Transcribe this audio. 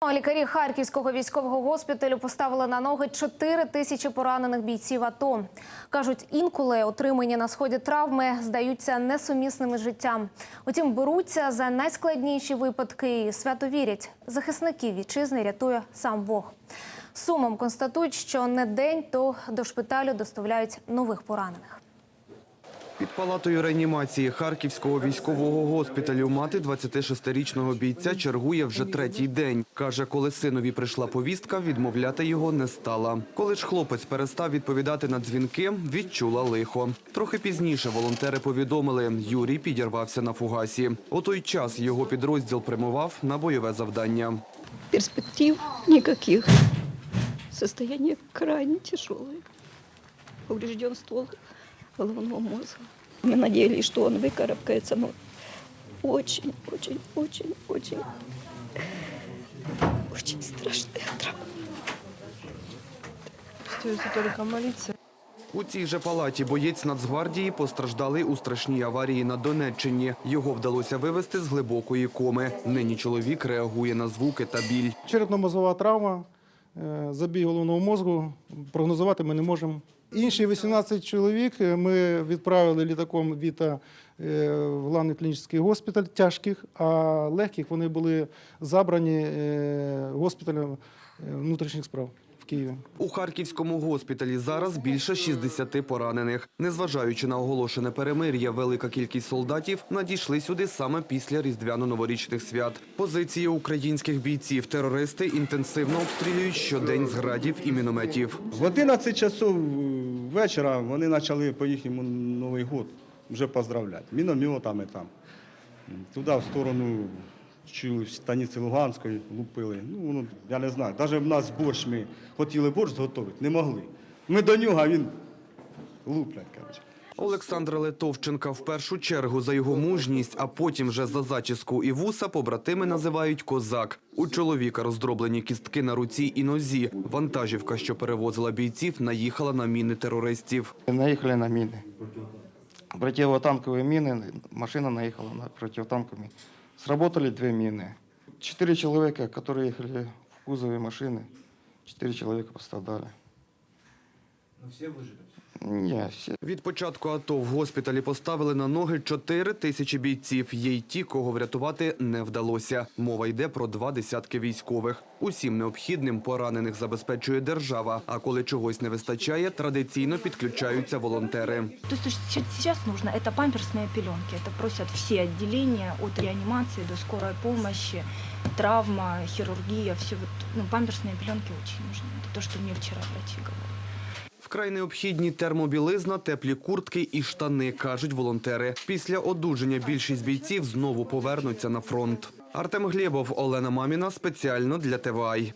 А Лікарі Харківського військового госпіталю поставили на ноги 4 тисячі поранених бійців АТО. Кажуть, інколи отримані на сході травми здаються несумісними життям. Утім, беруться за найскладніші випадки і свято вірять. Захисників вітчизни рятує сам Бог. Сумом констатують, що не день, то до шпиталю доставляють нових поранених. Під палатою реанімації Харківського військового госпіталю мати 26-річного бійця чергує вже третій день. Каже, коли синові прийшла повістка, відмовляти його не стала. Коли ж хлопець перестав відповідати на дзвінки, відчула лихо. Трохи пізніше волонтери повідомили, Юрій підірвався на фугасі. У той час його підрозділ прямував на бойове завдання. перспектив никаких. Состояние крайне тяжелое. Поврежден ствол головного мозга. Мы надеялись, что он выкарабкается, но очень, очень, очень, очень, очень страшная травма. Остается только молиться. У цій же палаті боєць Нацгвардії постраждали у страшній аварії на Донеччині. Його вдалося вивести з глибокої коми. Нині чоловік реагує на звуки та біль. Черепно-мозгова травма, е, забій головного мозку. Прогнозувати ми не можемо. Інші 18 чоловік е, ми відправили літаком Віта е, в главний клінічний госпіталь тяжких, а легких вони були забрані е, госпіталем е, внутрішніх справ Києві. У Харківському госпіталі зараз більше 60 поранених. Незважаючи на оголошене перемир'я, велика кількість солдатів надійшли сюди саме після різдвяно-новорічних свят. Позиції українських бійців терористи інтенсивно обстрілюють щодень з градів і мінометів. В 11 часов вечора вони почали по їхньому Новий год вже поздравляти. Мінометами там. Туди, в сторону чую, станиці Луганської лупили. Ну, воно, я не знаю. Навіть в нас борщ ми хотіли борщ зготувати, не могли. Ми до нього, а він луплять, коротше. Олександра Литовченка в першу чергу за його мужність, а потім вже за зачіску і вуса побратими називають козак. У чоловіка роздроблені кістки на руці і нозі. Вантажівка, що перевозила бійців, наїхала на міни терористів. Наехали на мины. Противотанковые мины, машина наехала на противотанковые. Сработали две мины. Четыре человека, которые ехали в кузове машины, четыре человека пострадали. Но все выжили? Не, все Від початку АТО в госпіталі поставили на ноги 4 тисячі бійців. Є й ті, кого врятувати не вдалося. Мова йде про два десятки військових. Усім необхідним поранених забезпечує держава. А коли чогось не вистачає, традиційно підключаються волонтери. То, что щ- сейчас нужно, это памперсные пеленки. Это просят все отделения, от реанимации до скорой помощи, травма, хирургия, все вот, ну, памперсные пеленки очень нужны. Это то, что мне вчера врачи говорили. Вкрай необхідні термобілизна, теплі куртки і штани, кажуть волонтери. Після одужання більшість бійців знову повернуться на фронт. Артем Глєбов, Олена Маміна спеціально для ТВАЙ.